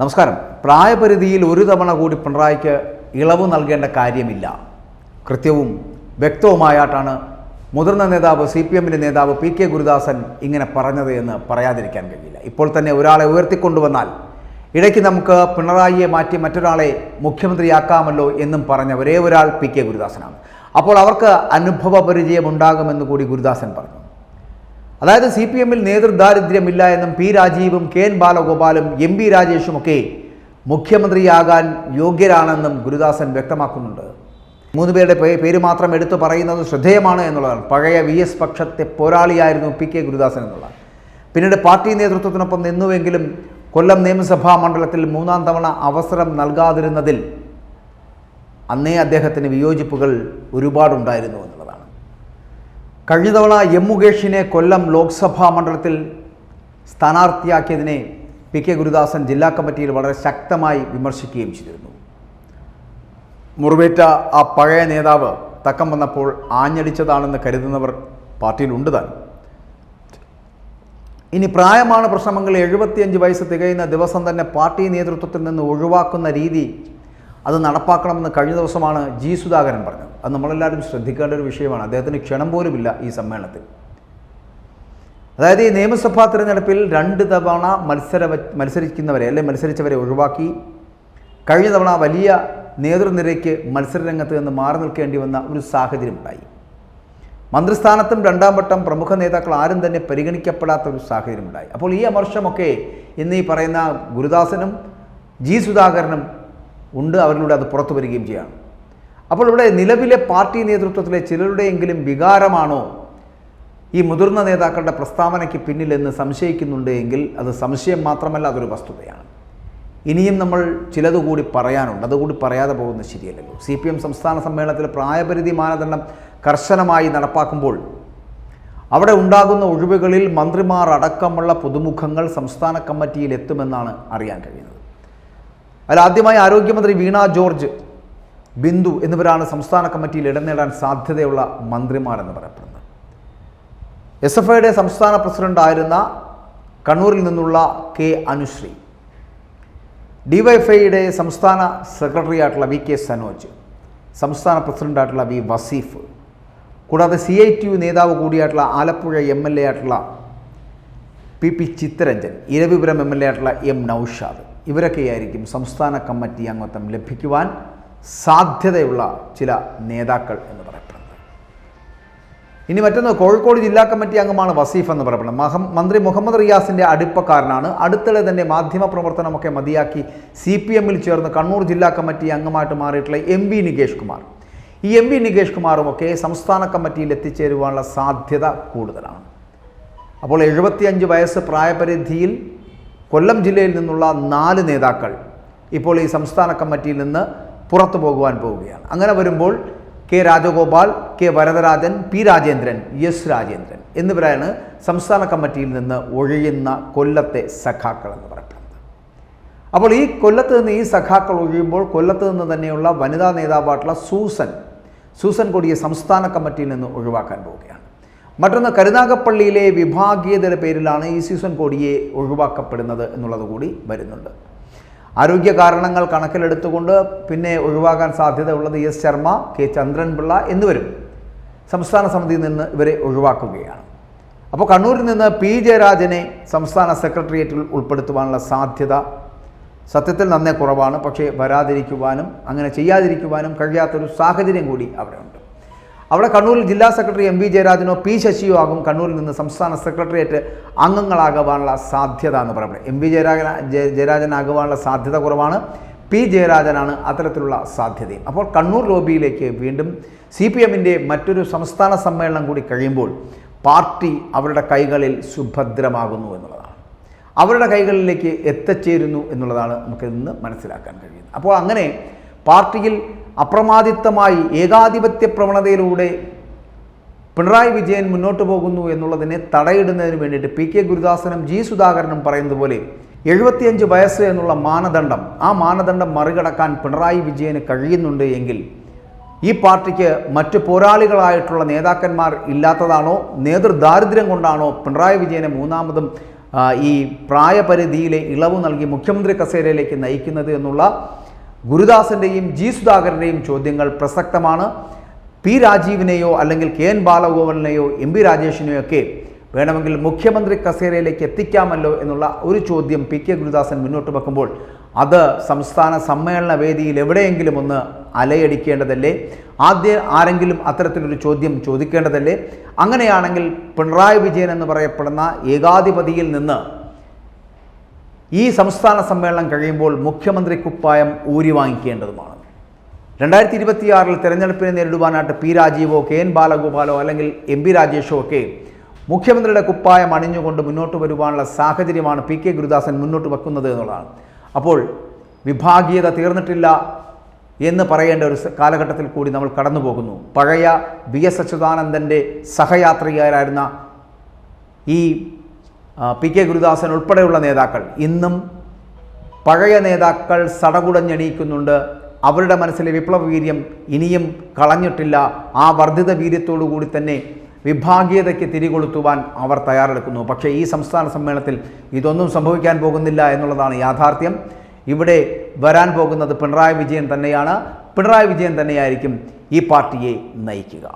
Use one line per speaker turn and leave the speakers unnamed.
നമസ്കാരം. പ്രായപരിധിയിൽ ഒരു തവണ കൂടി പിണറായിക്ക് ഇളവ് നൽകേണ്ട കാര്യമില്ല. കൃത്യവും വ്യക്തവുമായിട്ടാണ് മുതിർന്ന നേതാവ് സി പി എമ്മിന്റെ നേതാവ് പി കെ ഗുരുദാസൻ ഇങ്ങനെ പറഞ്ഞത് എന്ന് പറയാതിരിക്കാൻ കഴിയില്ല. ഇപ്പോൾ തന്നെ ഒരാളെ ഉയർത്തിക്കൊണ്ടുവന്നാൽ ഇടയ്ക്ക് നമുക്ക് പിണറായിയെ മാറ്റി മറ്റൊരാളെ മുഖ്യമന്ത്രിയാക്കാമല്ലോ എന്നും പറഞ്ഞ ഒരേ ഒരാൾ പി കെ ഗുരുദാസനാണ്. അപ്പോൾ അവർക്ക് അനുഭവ പരിചയമുണ്ടാകുമെന്ന് കൂടി ഗുരുദാസൻ പറഞ്ഞു. അതായത് സി പി എമ്മിൽ നേതൃദാരിദ്ര്യമില്ല എന്നും പി രാജീവും കെ എൻ ബാലഗോപാലും എം പി രാജേഷുമൊക്കെ മുഖ്യമന്ത്രിയാകാൻ യോഗ്യരാണെന്നും ഗുരുദാസൻ വ്യക്തമാക്കുന്നുണ്ട്. മൂന്ന് പേരുടെ പേര് മാത്രം എടുത്തു പറയുന്നത് ശ്രദ്ധേയമാണ് എന്നുള്ളതാണ്. പഴയ വി എസ് പക്ഷത്തെ പോരാളിയായിരുന്നു പി കെ ഗുരുദാസൻ എന്നുള്ള പിന്നീട് പാർട്ടി നേതൃത്വത്തിനൊപ്പം നിന്നുവെങ്കിലും കൊല്ലം നിയമസഭാ മണ്ഡലത്തിൽ മൂന്നാം തവണ അവസരം നൽകാതിരുന്നതിൽ അന്നേ അദ്ദേഹത്തിന് വിയോജിപ്പുകൾ ഒരുപാടുണ്ടായിരുന്നു എന്നുള്ളതാണ് കഴിഞ്ഞ തവണ എം മുകേഷിനെ കൊല്ലം ലോക്സഭാ മണ്ഡലത്തിൽ സ്ഥാനാർത്ഥിയാക്കിയതിനെ പി കെ ഗുരുദാസൻ ജില്ലാ കമ്മിറ്റിയിൽ വളരെ ശക്തമായി വിമർശിക്കുകയും ചെയ്തിരുന്നു. മുറിവേറ്റ ആ പഴയ നേതാവ് തക്കം വന്നപ്പോൾ ആഞ്ഞടിച്ചതാണെന്ന് കരുതുന്നവർ പാർട്ടിയിലുണ്ട് താൻ ഇനി പ്രായമാണ് പ്രശ്നമെങ്കിൽ എഴുപത്തിയഞ്ച് വയസ്സ് തികയുന്ന ദിവസം തന്നെ പാർട്ടി നേതൃത്വത്തിൽ നിന്ന് ഒഴിവാക്കുന്ന രീതി അത് നടപ്പാക്കണമെന്ന് കഴിഞ്ഞ ദിവസമാണ് ജി സുധാകരൻ പറഞ്ഞത്. അത് നമ്മളെല്ലാവരും ശ്രദ്ധിക്കേണ്ട ഒരു വിഷയമാണ്. അദ്ദേഹത്തിന് ക്ഷണം പോലുമില്ല ഈ സമ്മേളനത്തിൽ. അതായത് ഈ നിയമസഭാ തിരഞ്ഞെടുപ്പിൽ രണ്ട് തവണ മത്സര മത്സരിക്കുന്നവരെ അല്ലെ മത്സരിച്ചവരെ ഒഴിവാക്കി. കഴിഞ്ഞ തവണ വലിയ നേതൃനിരയ്ക്ക് മത്സരരംഗത്ത് നിന്ന് മാറി നിൽക്കേണ്ടി വന്ന ഒരു സാഹചര്യം ഉണ്ടായി മന്ത്രിസ്ഥാനത്തും രണ്ടാം വട്ടം പ്രമുഖ നേതാക്കൾ ആരും തന്നെ പരിഗണിക്കപ്പെടാത്ത ഒരു സാഹചര്യം ഉണ്ടായി അപ്പോൾ ഈ അമർഷമൊക്കെ ഇന്ന് ഈ പറയുന്ന ഗുരുദാസനും ജി സുധാകരനും ഉണ്ട് അവരിലൂടെ അത് പുറത്തു വരികയും ചെയ്യാം. അപ്പോൾ ഇവിടെ നിലവിലെ പാർട്ടി നേതൃത്വത്തിലെ ചിലരുടെയെങ്കിലും വികാരമാണോ ഈ മുതിർന്ന നേതാക്കളുടെ പ്രസ്താവനയ്ക്ക് പിന്നിലെന്ന് സംശയിക്കുന്നുണ്ട് എങ്കിൽ അത് സംശയം മാത്രമല്ല അതൊരു വസ്തുതയാണ്. ഇനിയും നമ്മൾ ചിലതുകൂടി പറയാനുണ്ട്. അതുകൂടി പറയാതെ പോകുന്നത് ശരിയല്ലല്ലോ. സി പി എം സംസ്ഥാന സമ്മേളനത്തിൽ പ്രായപരിധി മാനദണ്ഡം കർശനമായി നടപ്പാക്കുമ്പോൾ അവിടെ ഉണ്ടാകുന്ന ഒഴിവുകളിൽ മന്ത്രിമാർ അടക്കമുള്ള പുതുമുഖങ്ങൾ സംസ്ഥാന കമ്മിറ്റിയിൽ എത്തുമെന്നാണ് അറിയാൻ കഴിയുന്നത്. അതിൽ ആദ്യമായി ആരോഗ്യമന്ത്രി വീണ ജോർജ് ബിന്ദു എന്നിവരാണ് സംസ്ഥാന കമ്മിറ്റിയിൽ ഇടം നേടാൻ സാധ്യതയുള്ള മന്ത്രിമാരെന്ന് പറയപ്പെടുന്നത്. എസ് എഫ് ഐയുടെ സംസ്ഥാന പ്രസിഡന്റായിരുന്ന കണ്ണൂരിൽ നിന്നുള്ള കെ അനുശ്രീ ഡിവൈഎഫ്ഐയുടെ സംസ്ഥാന സെക്രട്ടറി ആയിട്ടുള്ള വി കെ സനോജ് സംസ്ഥാന പ്രസിഡന്റായിട്ടുള്ള വി വസീഫ് കൂടാതെ സി ഐ ടി യു നേതാവ് കൂടിയായിട്ടുള്ള ആലപ്പുഴ എം എൽ എ ആയിട്ടുള്ള P P Chitharanjan Iravipuram M L A ആയിട്ടുള്ള എം നൌഷാദ് ഇവരൊക്കെയായിരിക്കും സംസ്ഥാന കമ്മിറ്റി അംഗത്വം ലഭിക്കുവാൻ സാധ്യതയുള്ള ചില നേതാക്കൾ എന്ന് പറയപ്പെടുന്നത്. ഇനി മറ്റൊന്ന് കോഴിക്കോട് ജില്ലാ കമ്മിറ്റി അംഗമാണ് വസീഫ് എന്ന് പറയപ്പെടുന്നത്. മഹം മന്ത്രി മുഹമ്മദ് റിയാസിന്റെ അടുപ്പക്കാരനാണ്. അടുത്തിടെ തന്നെ മാധ്യമ പ്രവർത്തനമൊക്കെ മതിയാക്കി സി പി എമ്മിൽ ചേർന്ന് കണ്ണൂർ ജില്ലാ കമ്മിറ്റി അംഗമായിട്ട് മാറിയിട്ടുള്ള എം വി നികേഷ് കുമാർ. ഈ എം വി നികേഷ് കുമാറുമൊക്കെ സംസ്ഥാന കമ്മിറ്റിയിൽ എത്തിച്ചേരുവാനുള്ള സാധ്യത കൂടുതലാണ്. അപ്പോൾ എഴുപത്തിയഞ്ച് വയസ്സ് പ്രായപരിധിയിൽ കൊല്ലം ജില്ലയിൽ നിന്നുള്ള നാല് നേതാക്കൾ ഇപ്പോൾ ഈ സംസ്ഥാന കമ്മിറ്റിയിൽ നിന്ന് പുറത്തു പോകുവാൻ പോവുകയാണ്. അങ്ങനെ വരുമ്പോൾ K Rajagopal K Varadarajan P Rajendran S Rajendran എന്നിവരാണ് സംസ്ഥാന കമ്മിറ്റിയിൽ നിന്ന് ഒഴിയുന്ന കൊല്ലത്തെ സഖാക്കൾ എന്ന് പറയപ്പെടുന്നത്. അപ്പോൾ ഈ കൊല്ലത്ത് നിന്ന് ഈ സഖാക്കൾ ഒഴിയുമ്പോൾ കൊല്ലത്ത് നിന്ന് തന്നെയുള്ള വനിതാ നേതാവായിട്ടുള്ള സൂസൻ സൂസൻ കൊടിയെ സംസ്ഥാന കമ്മിറ്റിയിൽ നിന്ന് ഒഴിവാക്കാൻ പോവുകയാണ്. മറ്റൊന്ന് കരുനാഗപ്പള്ളിയിലെ വിഭാഗീയതയുടെ പേരിലാണ് ഈ സീസൺ കോടിയെ ഒഴിവാക്കപ്പെടുന്നത് എന്നുള്ളത് കൂടി വരുന്നുണ്ട്. ആരോഗ്യ കാരണങ്ങൾ കണക്കിലെടുത്തുകൊണ്ട് പിന്നെ ഒഴിവാകാൻ സാധ്യതയുള്ളത് എസ് ശർമ്മ കെ ചന്ദ്രൻപിള്ള എന്നിവരും സംസ്ഥാന സമിതിയിൽ നിന്ന് ഇവരെ ഒഴിവാക്കുകയാണ്. അപ്പോൾ കണ്ണൂരിൽ നിന്ന് പി ജയരാജനെ സംസ്ഥാന സെക്രട്ടേറിയറ്റിൽ ഉൾപ്പെടുത്തുവാനുള്ള സാധ്യത സത്യത്തിൽ നന്നേ കുറവാണ്. പക്ഷേ വരാതിരിക്കുവാനും അങ്ങനെ ചെയ്യാതിരിക്കുവാനും കഴിയാത്തൊരു സാഹചര്യം കൂടി അവിടെ ഉണ്ട്. അവിടെ കണ്ണൂരിൽ ജില്ലാ സെക്രട്ടറി എം വി ജയരാജനോ പി ശശിയോ ആകും കണ്ണൂരിൽ നിന്ന് സംസ്ഥാന സെക്രട്ടേറിയറ്റ് അംഗങ്ങളാകുവാനുള്ള സാധ്യത എന്ന് പറയുന്നത് എം വി ജയരാജന ജയ- ജയരാജനാകുവാനുള്ള സാധ്യത കുറവാണ്. പി ജയരാജനാണ് അത്തരത്തിലുള്ള സാധ്യത. അപ്പോൾ കണ്ണൂർ ലോബിയിലേക്ക് വീണ്ടും സി പി എമ്മിന്റെ മറ്റൊരു സംസ്ഥാന സമ്മേളനം കൂടി കഴിയുമ്പോൾ പാർട്ടി അവരുടെ കൈകളിൽ സുഭദ്രമാകുന്നു എന്നുള്ളതാണ്. അവരുടെ കൈകളിലേക്ക് എത്തിച്ചേരുന്നു എന്നുള്ളതാണ് നമുക്ക് ഇന്ന് മനസ്സിലാക്കാൻ കഴിയുന്നത്. അപ്പോൾ അങ്ങനെ പാർട്ടിയിൽ അപ്രമാദിത്വമായി ഏകാധിപത്യ പ്രവണതയിലൂടെ പിണറായി വിജയൻ മുന്നോട്ട് പോകുന്നു എന്നുള്ളതിനെ തടയിടുന്നതിന് വേണ്ടിയിട്ട് പി കെ ഗുരുദാസനും ജി സുധാകരനും പറയുന്നത് പോലെ എഴുപത്തിയഞ്ച് വയസ്സ് എന്നുള്ള മാനദണ്ഡം ആ മാനദണ്ഡം മറികടക്കാൻ പിണറായി വിജയന് കഴിയുന്നുണ്ട് എങ്കിൽ ഈ പാർട്ടിക്ക് മറ്റു പോരാളികളായിട്ടുള്ള നേതാക്കന്മാർ ഇല്ലാത്തതാണോ? നേതൃദാരിദ്ര്യം കൊണ്ടാണോ പിണറായി വിജയനെ മൂന്നാമതും ഈ പ്രായപരിധിയിലെ ഇളവ് നൽകി മുഖ്യമന്ത്രി കസേരയിലേക്ക് നയിക്കുന്നത് എന്നുള്ള ഗുരുദാസന്റെയും ജി സുധാകരന്റെയും ചോദ്യങ്ങൾ പ്രസക്തമാണ്. പി രാജീവിനെയോ അല്ലെങ്കിൽ കെ എൻ ബാലഗോപാലിനെയോ എം പി രാജേഷിനെയോ ഒക്കെ വേണമെങ്കിൽ മുഖ്യമന്ത്രി കസേരയിലേക്ക് എത്തിക്കാമല്ലോ എന്നുള്ള ഒരു ചോദ്യം പി കെ ഗുരുദാസൻ മുന്നോട്ട് വെക്കുമ്പോൾ അത് സംസ്ഥാന സമ്മേളന വേദിയിൽ എവിടെയെങ്കിലും ഒന്ന് അലയടിക്കേണ്ടതല്ലേ? ആദ്യം ആരെങ്കിലും അത്തരത്തിലൊരു ചോദ്യം ചോദിക്കേണ്ടതല്ലേ? അങ്ങനെയാണെങ്കിൽ പിണറായി വിജയൻ എന്ന് പറയപ്പെടുന്ന ഏകാധിപതിയിൽ നിന്ന് ഈ സംസ്ഥാന സമ്മേളനം കഴിയുമ്പോൾ മുഖ്യമന്ത്രി കുപ്പായം ഊരി വാങ്ങിക്കേണ്ടതുമാണ്. രണ്ടായിരത്തി ഇരുപത്തിയാറിൽ തെരഞ്ഞെടുപ്പിനെ നേരിടുവാനായിട്ട് പി രാജീവോ കെ എൻ ബാലഗോപാലോ അല്ലെങ്കിൽ എം പി രാജേഷോ ഒക്കെ മുഖ്യമന്ത്രിയുടെ കുപ്പായം അണിഞ്ഞുകൊണ്ട് മുന്നോട്ട് വരുവാനുള്ള സാഹചര്യമാണ് പി കെ ഗുരുദാസൻ മുന്നോട്ട് വെക്കുന്നത് എന്നുള്ളതാണ്. അപ്പോൾ വിഭാഗീയത തീർന്നിട്ടില്ല എന്ന് പറയേണ്ട ഒരു കാലഘട്ടത്തിൽ കൂടി നമ്മൾ കടന്നു പോകുന്നു. പഴയ വി എസ് അച്യുതാനന്ദന്റെ സഹയാത്രികരായിരുന്ന ഈ പി കെ ഗുരുദാസൻ ഉൾപ്പെടെയുള്ള നേതാക്കൾ ഇന്നും പഴയ നേതാക്കൾ സടകുടഞ്ഞെണീക്കുന്നുണ്ട്. അവരുടെ മനസ്സിലെ വിപ്ലവ വീര്യം ഇനിയും കളഞ്ഞിട്ടില്ല. ആ വർദ്ധിത വീര്യത്തോടു കൂടി തന്നെ വിഭാഗീയതയ്ക്ക് തിരികൊളുത്തുവാൻ അവർ തയ്യാറെടുക്കുന്നു. പക്ഷേ ഈ സംസ്ഥാന സമ്മേളനത്തിൽ ഇതൊന്നും സംഭവിക്കാൻ പോകുന്നില്ല എന്നുള്ളതാണ് യാഥാർത്ഥ്യം. ഇവിടെ വരാൻ പോകുന്നത് പിണറായി വിജയൻ തന്നെയാണ്. പിണറായി വിജയൻ തന്നെയായിരിക്കും ഈ പാർട്ടിയെ നയിക്കുക.